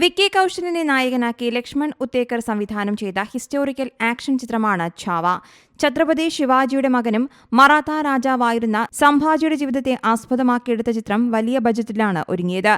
വിക്കി കൌശലിനെ നായകനാക്കി ലക്ഷ്മൺ ഉത്തേക്കർ സംവിധാനം ചെയ്ത ഹിസ്റ്റോറിക്കൽ ആക്ഷൻ ചിത്രമാണ് ഛാവ. ഛത്രപതി ശിവാജിയുടെ മകനും മറാത്ത രാജാവായിരുന്ന സംഭാജിയുടെ ജീവിതത്തെ ആസ്പദമാക്കിയെടുത്ത ചിത്രം വലിയ ബജറ്റിലാണ് ഒരുങ്ങിയത്.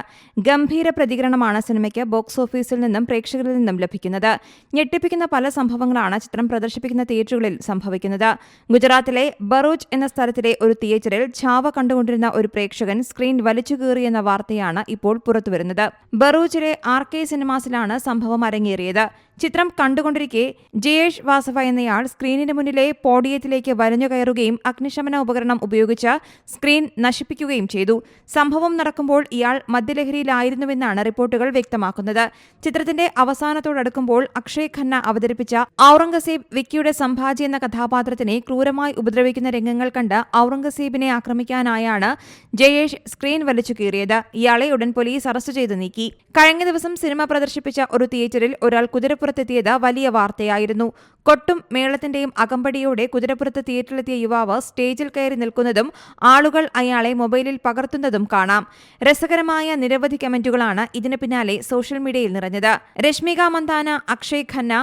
ഗംഭീര പ്രതികരണമാണ് സിനിമയ്ക്ക് ബോക്സ് ഓഫീസിൽ നിന്നും പ്രേക്ഷകരിൽ നിന്നും ലഭിക്കുന്നത്. ഞെട്ടിപ്പിക്കുന്ന പല സംഭവങ്ങളാണ് ചിത്രം പ്രദർശിപ്പിക്കുന്ന തിയേറ്ററുകളിൽ സംഭവിക്കുന്നത്. ഗുജറാത്തിലെ ബറോജ് എന്ന സ്ഥലത്തിലെ ഒരു തിയേറ്ററിൽ ഛാവ കണ്ടുകൊണ്ടിരുന്ന ഒരു പ്രേക്ഷകൻ സ്ക്രീൻ വലിച്ചു കീറിയെന്ന വാർത്തയാണ് ഇപ്പോൾ പുറത്തുവരുന്നത്. ബറൂജിലെ ആർ കെ സിനിമാസിലാണ് സംഭവം അരങ്ങേറിയത്. ചിത്രം കണ്ടുകൊണ്ടിരിക്കെ ജയേഷ് വാസവ എന്നയാൾ സ്ക്രീനിന് മുന്നിലെ പോഡിയത്തിലേക്ക് വരഞ്ഞു കയറുകയും അഗ്നിശമന ഉപകരണം ഉപയോഗിച്ച് സ്ക്രീൻ നശിപ്പിക്കുകയും ചെയ്തു. സംഭവം നടക്കുമ്പോൾ ഇയാൾ മദ്യലഹരിയിലായിരുന്നുവെന്നാണ് റിപ്പോർട്ടുകൾ വ്യക്തമാക്കുന്നത്. ചിത്രത്തിന്റെ അവസാനത്തോടടുക്കുമ്പോൾ അക്ഷയ് ഖന്ന അവതരിപ്പിച്ച ഔറംഗസേബ് വിക്കിയുടെ സംഭാജി എന്ന കഥാപാത്രത്തിനെ ക്രൂരമായി ഉപദ്രവിക്കുന്ന രംഗങ്ങൾ കണ്ട് ഔറംഗസേബിനെ ആക്രമിക്കാനായാണ് ജയേഷ് സ്ക്രീൻ വലിച്ചു കീറിയത്. ഇയാളെ ഉടൻ പോലീസ് അറസ്റ്റ് ചെയ്തു നീക്കി. കഴിഞ്ഞ ദിവസം സിനിമ പ്രദർശിപ്പിച്ച ഒരു തിയേറ്ററിൽ ഒരാൾ കുതിരപ്പുറത്തെത്തിയത് വലിയ വാർത്തയായിരുന്നു. കൊട്ടും മേളത്തിന്റെയും അകമ്പടിയോടെ കുതിരപ്പുറത്ത് തിയേറ്ററിലെത്തിയ യുവാവ് സ്റ്റേജിൽ കയറി നിൽക്കുന്നതും ആളുകൾ അയാളെ മൊബൈലിൽ പകർത്തുന്നതും കാണാം. രസകരമായ നിരവധി കമന്റുകളാണ് ഇതിന് പിന്നാലെ സോഷ്യൽ മീഡിയയിൽ നിറഞ്ഞത്. രശ്മിക മന്ദാന അക്ഷയ് ഖന്ന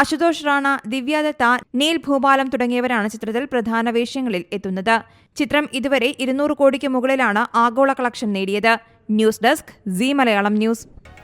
അശുതോഷ് റാണ ദിവ്യാദത്ത നീൽ ഭൂപാലം തുടങ്ങിയവരാണ് ചിത്രത്തിൽ പ്രധാന വേഷങ്ങളിൽ എത്തുന്നത്. ചിത്രം ഇതുവരെ ഇരുന്നൂറ് കോടിക്ക് മുകളിലാണ് ആഗോള കളക്ഷൻ നേടിയത്. News desk C Malayalam news.